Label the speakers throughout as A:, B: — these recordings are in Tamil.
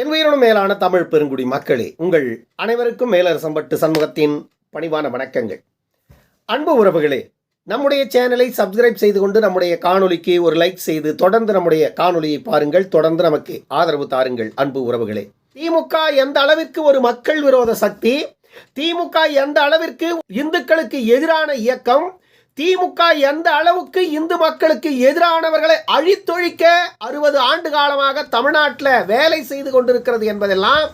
A: என் உயிரினும் மேலான தமிழ் பெருங்குடி மக்களே உங்கள் அனைவருக்கும் மேலரசம்பட்டு சண்முகத்தின் பணிவான வணக்கங்கள். அன்பு உறவுகளே நம்முடைய சேனலை சப்ஸ்கிரைப் செய்து கொண்டு நம்முடைய காணொலிக்கு ஒரு லைக் செய்து தொடர்ந்து நம்முடைய காணொலியை பாருங்கள் தொடர்ந்து நமக்கு ஆதரவு தாருங்கள் அன்பு உறவுகளே. திமுக எந்த அளவிற்கு ஒரு மக்கள் விரோத சக்தி திமுக எந்த அளவிற்கு இந்துக்களுக்கு எதிரான இயக்கம் திமுக எந்த அளவுக்கு இந்து மக்களுக்கு எதிரானவர்களை அழித்தொழிக்க அறுபது ஆண்டு காலமாக தமிழ்நாட்டில் வேலை செய்து கொண்டிருக்கிறது என்பதெல்லாம்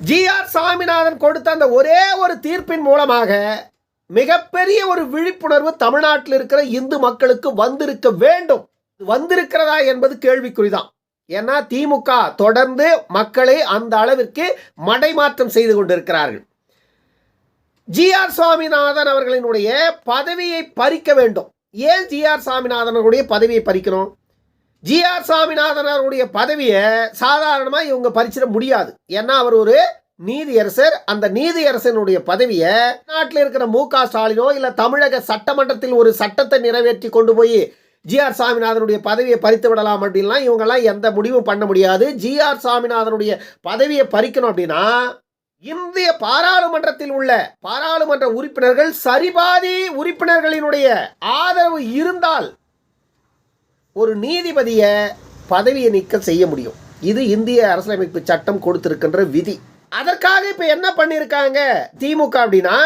A: ஜி ஆர் சாமிநாதன் கொடுத்த அந்த ஒரே ஒரு தீர்ப்பின் மூலமாக மிகப்பெரிய ஒரு விழிப்புணர்வு தமிழ்நாட்டில் இருக்கிற இந்து மக்களுக்கு வந்திருக்க வேண்டும். வந்திருக்கிறதா என்பது கேள்விக்குறிதான். ஏன்னா திமுக தொடர்ந்து மக்களை அந்த அளவிற்கு மடைமாற்றம் செய்து கொண்டிருக்கிறார்கள். ஜி ஆர் சுவாமிநாதன் அவர்களினுடைய பதவியை பறிக்க வேண்டும். ஏன் ஜி ஆர் சாமிநாதன் அவருடைய பதவியை பறிக்கணும் ஜி ஆர் சாமிநாதன் அவருடைய பதவியை சாதாரணமாக இவங்க பறிச்சிட முடியாது. ஏன்னா அவர் ஒரு நீதியரசர். அந்த நீதியரசனுடைய பதவியை நாட்டில் இருக்கிற மு க ஸ்டாலினோ இல்லை தமிழக சட்டமன்றத்தில் ஒரு சட்டத்தை நிறைவேற்றி கொண்டு போய் ஜி ஆர் சாமிநாதனுடைய பதவியை பறித்து விடலாம் அப்படின்லாம் இவங்கெல்லாம் எந்த முடிவும் பண்ண முடியாது. ஜி ஆர் சாமிநாதனுடைய பதவியை பறிக்கணும் அப்படின்னா இந்திய பாராளுமன்றத்தில் உள்ள பாராளுமன்ற உறுப்பினர்கள் சரிபாதி உறுப்பினர்களினுடைய ஆதரவு இருந்தால் ஒரு நீதிபதியை பதவியை நீக்க செய்ய முடியும். இது இந்திய அரசியலமைப்பு சட்டம் கொடுத்திருக்கின்ற விதி. அதற்காக இப்ப என்ன பண்ணியிருக்காங்க திமுக அப்படின்னா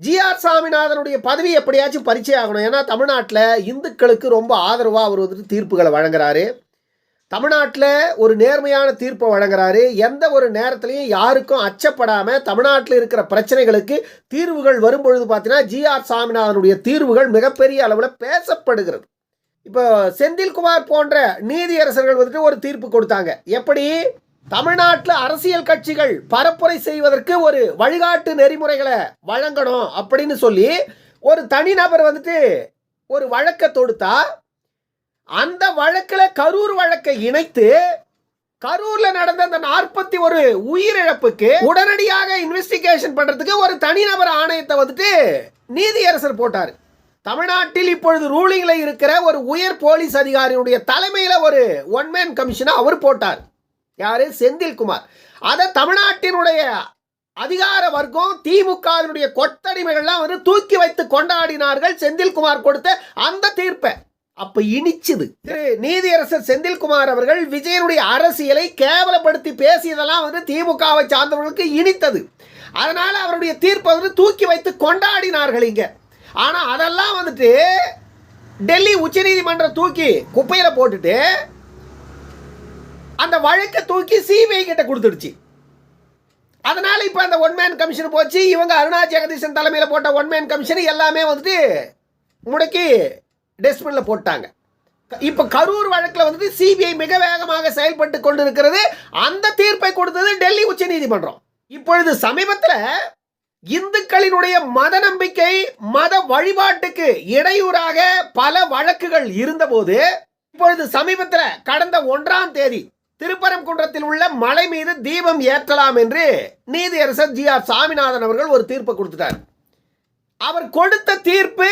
A: ஜிஆர் சாமிநாதனுடைய பதவி எப்படியாச்சும் பரிச்சயம் ஆகணும். ஏன்னா தமிழ்நாட்டில் இந்துக்களுக்கு ரொம்ப ஆதரவாக அவர் வந்துட்டு தீர்ப்புகளை வழங்குறாரு. தமிழ்நாட்டில் ஒரு நேர்மையான தீர்ப்பை வழங்குறாரு. எந்த ஒரு நேரத்திலையும் யாருக்கும் அச்சப்படாமல் தமிழ்நாட்டில் இருக்கிற பிரச்சனைகளுக்கு தீர்வுகள் வரும்பொழுது பார்த்தீங்கன்னா ஜி ஆர் சாமிநாதனுடைய தீர்வுகள் மிகப்பெரிய அளவில் பேசப்படுகிறது. இப்போ செந்தில்குமார் போன்ற நீதியரசர்கள் வந்துட்டு ஒரு தீர்ப்பு கொடுத்தாங்க. எப்படி? தமிழ்நாட்டில் அரசியல் கட்சிகள் பரப்புரை செய்வதற்கு ஒரு வழிகாட்டு நெறிமுறைகளை வழங்கணும் அப்படின்னு சொல்லி ஒரு தனிநபர் வந்துட்டு ஒரு வழக்கை தொடுத்தா அந்த வழக்கில் கரூர் வழக்கை இணைத்து கரூர்ல நடந்த அந்த நாற்பத்தி ஒரு உயிரிழப்புக்கு உடனடியாக இன்வெஸ்டிகேஷன் பண்றதுக்கு ஒரு தனிநபர் ஆணையத்தை வந்துட்டு நீதியரசர் போட்டார். தமிழ்நாட்டில் இப்பொழுது ரூலிங்ல இருக்கிற ஒரு உயர் போலீஸ் அதிகாரியுடைய தலைமையில ஒரு ஒன்மேன் கமிஷனை அவர் போட்டார். யாரு? செந்தில்குமார். அதை தமிழ்நாட்டினுடைய அதிகார வர்க்கம் திமுகவினுடைய கொத்தடிமைகள்லாம் வந்து தூக்கி வைத்து கொண்டாடினார்கள் செந்தில்குமார் கொடுத்த அந்த தீர்ப்பை. அப்ப இனிச்சது. திரு நீதியரசர் செந்தில்குமார் அவர்கள் விஜயனுடைய அரசியலை கேவலப்படுத்தி பேசியதெல்லாம் வந்து திமுகவை சார்ந்தவர்களுக்கு இனித்தது. அதனால அவருடைய தீர்ப்பை வந்து தூக்கி வைத்து கொண்டாடினார்கள் இங்க. ஆனா அதெல்லாம் வந்துட்டு டெல்லி உச்சநீதிமன்றம் தூக்கி குப்பையில போட்டுட்டு அந்த வழக்கை தூக்கி சிபிஐ கிட்ட கொடுத்துடுச்சு. அதனால இப்போ அந்த ஒன் மேன் கமிஷன் போச்சு. இவங்க அருணா ஜெகதீசன் தலைமையில் போட்ட ஒன் மேன் கமிஷன் எல்லாமே வந்துட்டு முடக்கி டஸ்ட்பினில் போட்டாங்க. இப்போ கரூர் வழக்கில் வந்து சிபிஐ மிக வேகமாக செயல்பட்டு கொண்டிருக்கிறது. அந்த தீர்ப்பை கொடுத்தது டெல்லி உச்ச நீதிமன்றம். இப்பொழுது சமீபத்தில் இந்துக்களினுடைய மத நம்பிக்கை மத வழிபாட்டுக்கு இடையூறாக பல வழக்குகள் இருந்தபோது இப்பொழுது சமீபத்தில் கடந்த ஒன்றாம் தேதி திருப்பரங்குன்றத்தில் உள்ள மலை மீது தீபம் ஏற்றலாம் என்று நீதியரசர் ஜி ஆர் சாமிநாதன் அவர்கள் ஒரு தீர்ப்பை கொடுத்துட்டார். அவர் கொடுத்த தீர்ப்பு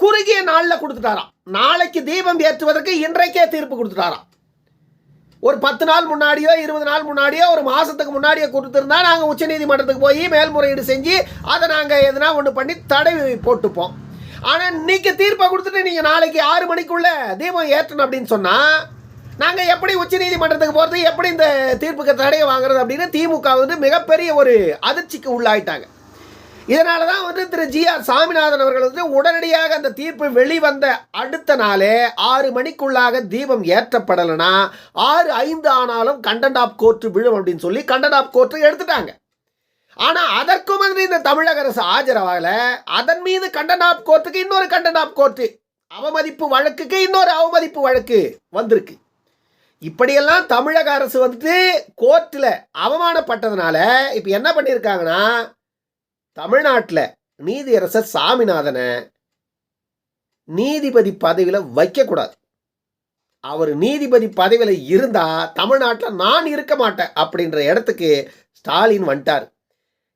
A: குறுகிய நாளில் கொடுத்துட்டாராம். நாளைக்கு தீபம் ஏற்றுவதற்கு இன்றைக்கே தீர்ப்பு கொடுத்துட்டாராம். ஒரு பத்து நாள் முன்னாடியோ இருபது நாள் முன்னாடியோ ஒரு மாதத்துக்கு முன்னாடியோ கொடுத்துருந்தா நாங்கள் உச்சநீதிமன்றத்துக்கு போய் மேல்முறையீடு செஞ்சு அதை நாங்கள் எதனா ஒன்று பண்ணி தடை போட்டுப்போம். ஆனால் இன்றைக்கி தீர்ப்பை கொடுத்துட்டு நீங்கள் நாளைக்கு ஆறு மணிக்குள்ளே தீபம் ஏற்றணும் அப்படின்னு சொன்னால் நாங்கள் எப்படி உச்சநீதிமன்றத்துக்கு போகிறது எப்படி இந்த தீர்ப்புக்கு தடையை வாங்குறது அப்படின்னு திமுக வந்து மிகப்பெரிய ஒரு அதிர்ச்சிக்கு உள்ளாயிட்டாங்க. இதனால தான் வந்து திரு ஜி ஆர் சாமிநாதன் அவர்கள் வந்து உடனடியாக அந்த தீர்ப்பு வெளிவந்த அடுத்த நாளே ஆறு மணிக்குள்ளாக தீபம் ஏற்றப்படலைன்னா ஆறு ஐந்து ஆனாலும் கண்டன்ட் ஆஃப் கோர்ட்டு விழும் அப்படின்னு சொல்லி கண்டன்ட் ஆஃப் கோர்ட்டு எடுத்துட்டாங்க. ஆனால் அதற்கும் வந்து இந்த தமிழக அரசு ஆஜராகல. அதன் மீது கண்டன்ட் ஆஃப் கோர்ட்டுக்கு இன்னொரு கண்டன்ட் ஆஃப் கோர்ட்டு. அவமதிப்பு வழக்குக்கு இன்னொரு அவமதிப்பு வழக்கு வந்திருக்கு. இப்படியெல்லாம் தமிழக அரசு வந்துட்டு கோர்ட்டில் அவமானப்பட்டதுனால இப்போ என்ன பண்ணியிருக்காங்கன்னா தமிழ்நாட்டில் நீதியரசர் சாமிநாதனை நீதிபதி பதவியில் வைக்கக்கூடாது அவர் நீதிபதி பதவியில் இருந்தால் தமிழ்நாட்டில் நான் இருக்க மாட்டேன் அப்படின்ற இடத்துக்கு ஸ்டாலின் வந்துட்டார்.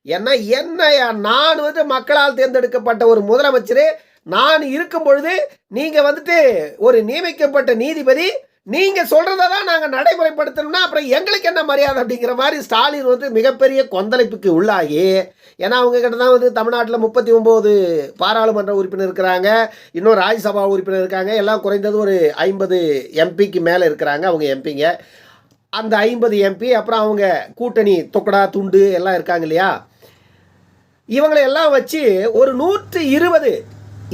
A: ஏன்னா என்னையா நான் வந்து மக்களால் தேர்ந்தெடுக்கப்பட்ட ஒரு முதலமைச்சர் நான் இருக்கும் பொழுது நீங்கள் வந்துட்டு ஒரு நியமிக்கப்பட்ட நீதிபதி நீங்க சொல்றதை தான் நாங்கள் நடைமுறைப்படுத்தணும்னா அப்புறம் எங்களுக்கு என்ன மரியாதை அப்படிங்கிற மாதிரி ஸ்டாலின் வந்து மிகப்பெரிய கொந்தளிப்புக்கு உள்ளாகி ஏன்னா அவங்க கிட்ட தான் வந்து தமிழ்நாட்டில் முப்பத்தி ஒம்பது பாராளுமன்ற உறுப்பினர் இருக்கிறாங்க இன்னும் ராஜ்யசபா உறுப்பினர் இருக்காங்க எல்லாம் குறைந்தது ஒரு ஐம்பது எம்பிக்கு மேலே இருக்கிறாங்க அவங்க எம்பிங்க. அந்த ஐம்பது எம்பி அப்புறம் அவங்க கூட்டணி தொக்கடா துண்டு எல்லாம் இருக்காங்க இல்லையா? இவங்களை எல்லாம் வச்சு ஒரு நூற்று இருபது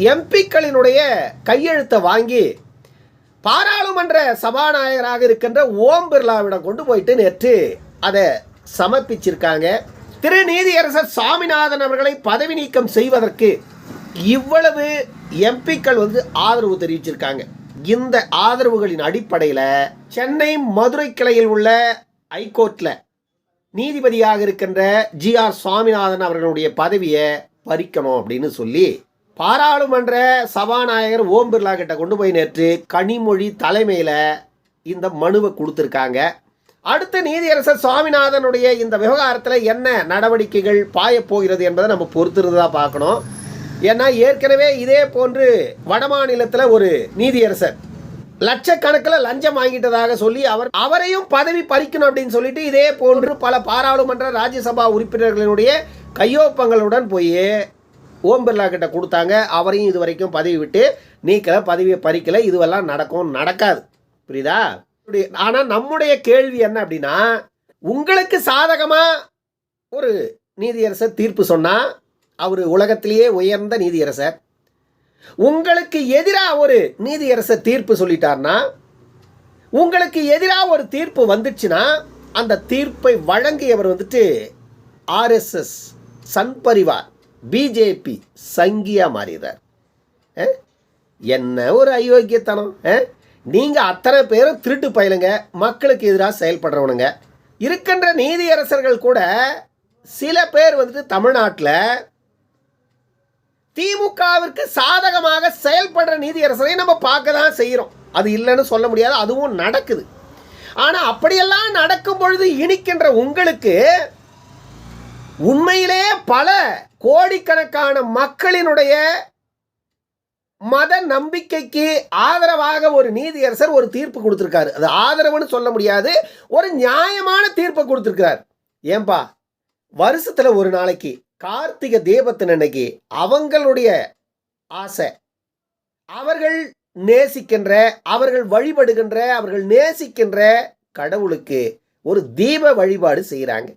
A: எம்பிக்களினுடைய கையெழுத்தை வாங்கி பாராளுமன்ற சபாநாயகராக இருக்கின்ற ஓம் பிர்லாவிடம் கொண்டு போயிட்டு நேற்று அதை சமர்ப்பிச்சிருக்காங்க. திரு நீதியரசர் சாமிநாதன் அவர்களை பதவி நீக்கம் செய்வதற்கு இவ்வளவு எம்பிக்கள் வந்து ஆதரவு தெரிவிச்சிருக்காங்க. இந்த ஆதரவுகளின் அடிப்படையில் சென்னை மதுரை கிளையில் உள்ள ஹைகோர்ட்டில் நீதிபதியாக இருக்கின்ற ஜி ஆர் சுவாமிநாதன் அவர்களுடைய பதவியை பறிக்கணும் அப்படின்னு சொல்லி பாராளுமன்ற சபாநாயகர் ஓம் பிர்லா கிட்ட கொண்டு போய் நேற்று கனிமொழி தலைமையில் இந்த மனுவை கொடுத்துருக்காங்க. அடுத்து நீதியரசர் சுவாமிநாதனுடைய இந்த விவகாரத்தில் என்ன நடவடிக்கைகள் பாயப்போகிறது என்பதை நம்ம பொறுத்திருந்து தான் பார்க்கணும். ஏன்னா ஏற்கனவே இதே போன்று வடமாநிலத்தில் ஒரு நீதியரசர் லட்சக்கணக்கில் லஞ்சம் வாங்கிட்டதாக சொல்லி அவர் அவரையும் பதவி பறிக்கணும் அப்படின்னு சொல்லிட்டு இதே போன்று பல பாராளுமன்ற ராஜ்யசபா உறுப்பினர்களினுடைய கையொப்பங்களுடன் போய் ஓம் பிர்லா கிட்ட கொடுத்தாங்க. அவரையும் இது வரைக்கும் பதவி விட்டு நீக்கல பதவியை பறிக்கல. இதுவெல்லாம் நடக்கும் நடக்காது. புரியுதா? ஆனால் நம்முடைய கேள்வி என்ன அப்படின்னா உங்களுக்கு சாதகமாக ஒரு நீதியரசர் தீர்ப்பு சொன்னால் அவர் உலகத்திலேயே உயர்ந்த நீதியரசர். உங்களுக்கு எதிராக ஒரு நீதியரசர் தீர்ப்பு சொல்லிட்டார்னா உங்களுக்கு எதிராக ஒரு தீர்ப்பு வந்துச்சுன்னா அந்த தீர்ப்பை வழங்கியவர் வந்துட்டு ஆர்எஸ்எஸ் சன் பரிவார். பிஜேபி சங்கியா மாறிடுறார் என்ன ஒரு அயோக்கியத்தனம் நீங்கள் அத்தனை பேரும் திருட்டு பயிலுங்க மக்களுக்கு எதிராக செயல்படுறவனுங்க. இருக்கின்ற நீதியரசர்கள் கூட சில பேர் வந்துட்டு தமிழ்நாட்டில் திமுகவிற்கு சாதகமாக செயல்படுற நீதியரசரை நம்ம பார்க்க தான் செய்கிறோம் அது இல்லைன்னு சொல்ல முடியாது அதுவும் நடக்குது. ஆனால் அப்படியெல்லாம் நடக்கும் பொழுது இனிக்கின்ற உங்களுக்கு உண்மையிலே பல கோடிக்கணக்கான மக்களினுடைய மத நம்பிக்கைக்கு ஆதரவாக ஒரு நீதியரசர் ஒரு தீர்ப்பு கொடுத்துருக்காரு. அது ஆதரவுன்னு சொல்ல முடியாது ஒரு நியாயமான தீர்ப்பை கொடுத்துருக்கார் ஏன்பா வருஷத்தில் ஒரு நாளைக்கு கார்த்திகை தீபத்தின் அன்னைக்கு அவங்களுடைய ஆசை அவர்கள் நேசிக்கின்ற அவர்கள் வழிபடுகின்ற அவர்கள் நேசிக்கின்ற கடவுளுக்கு ஒரு தீப வழிபாடு செய்கிறாங்க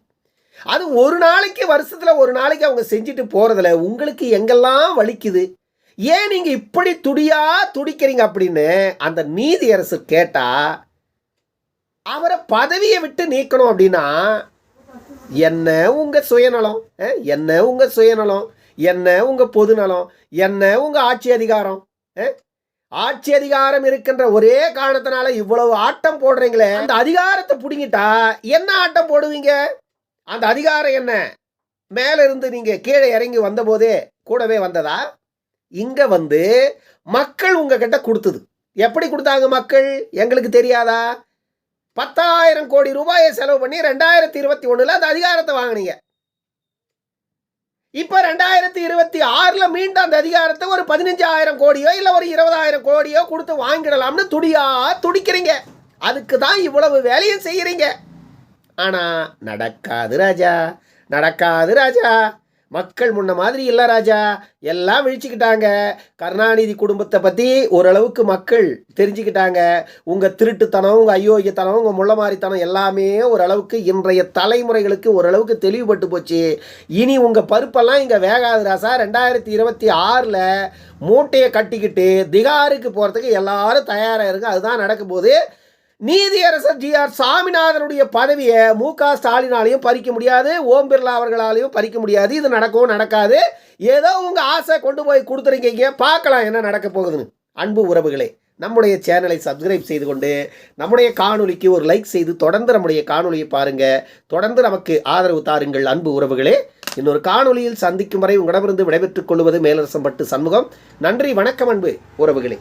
A: அது ஒரு நாளைக்கு வருஷத்தில் ஒரு நாளைக்கு அவங்க செஞ்சுட்டு போகிறதில்ல உங்களுக்கு எங்கெல்லாம் வலிக்குது? ஏன் நீங்கள் இப்படி துடியா துடிக்கிறீங்க அப்படின்னு அந்த நீதியரசர் கேட்டால் அவரை பதவியை விட்டு நீக்கணும் அப்படின்னா என்ன உங்கள் சுயநலம்? என்ன உங்கள் சுயநலம்? என்ன உங்கள் பொதுநலம் என்ன உங்கள் ஆட்சி அதிகாரம்? ஆட்சி அதிகாரம் இருக்கின்ற ஒரே காரணத்தினால இவ்வளவு ஆட்டம் போடுறீங்களே அந்த அதிகாரத்தை பிடிங்கிட்டா என்ன ஆட்டம் போடுவீங்க? அந்த அதிகாரம் என்ன? மேலிருந்து நீங்கள் கீழே இறங்கி வந்தபோதே கூடவே வந்ததா? இங்கே வந்து மக்கள் உங்ககிட்ட கொடுத்தது. எப்படி கொடுத்தாங்க மக்கள்? எங்களுக்கு தெரியாதா? பத்தாயிரம் கோடி ரூபாயை செலவு பண்ணி ரெண்டாயிரத்தி இருபத்தி ஒன்றில் அந்த அதிகாரத்தை வாங்கினீங்க. இப்போ ரெண்டாயிரத்தி இருபத்தி ஆறில் மீண்டும் அந்த அதிகாரத்தை ஒரு பதினஞ்சாயிரம் கோடியோ இல்லை ஒரு இருபதாயிரம் கோடியோ கொடுத்து வாங்கிடலாம்னு துடியா துடிக்கிறீங்க. அதுக்கு தான் இவ்வளவு வேலையும் செய்கிறீங்க ஆனால் நடக்காது ராஜா நடக்காது ராஜா. மக்கள் முன்ன மாதிரி இல்லை ராஜா. எல்லாம் விழிச்சுக்கிட்டாங்க. கருணாநிதி குடும்பத்தை பற்றி ஓரளவுக்கு மக்கள் தெரிஞ்சுக்கிட்டாங்க. உங்கள் திருட்டுத்தனம் உங்கள் அயோக்கியத்தனம் உங்கள் முள்ளமாரித்தனம் எல்லாமே ஓரளவுக்கு இன்றைய தலைமுறைகளுக்கு ஓரளவுக்கு தெளிவுபட்டு போச்சு. இனி உங்கள் பருப்பெல்லாம் இங்கே வேகாது ராசா. ரெண்டாயிரத்தி இருபத்தி ஆறில் மூட்டையை கட்டிக்கிட்டு திகாருக்கு போகிறதுக்கு எல்லாரும் தயாராக இருங்க. அதுதான் நடக்கும்போது நீதியரசர் ஜி ஆர் சாமிநாதனுடைய பதவியை மு க ஸ்டாலினாலையும் பறிக்க முடியாது ஓம் பிர்லா அவர்களாலையும் பறிக்க முடியாது. இது நடக்கவும் நடக்காது. ஏதோ உங்கள் ஆசை கொண்டு போய் கொடுத்துருக்கீங்க பார்க்கலாம் என்ன நடக்க போகுதுன்னு. அன்பு உறவுகளே நம்முடைய சேனலை சப்ஸ்கிரைப் செய்து கொண்டு நம்முடைய காணொலிக்கு ஒரு லைக் செய்து தொடர்ந்து நம்முடைய காணொலியை பாருங்கள் தொடர்ந்து நமக்கு ஆதரவு தாருங்கள் அன்பு உறவுகளே. இன்னொரு காணொலியில் சந்திக்கும் வரை உங்களிடமிருந்து விடைபெற்றுக் கொள்வது மேலரசம் பட்டு சண்முகம். நன்றி வணக்கம் அன்பு உறவுகளே.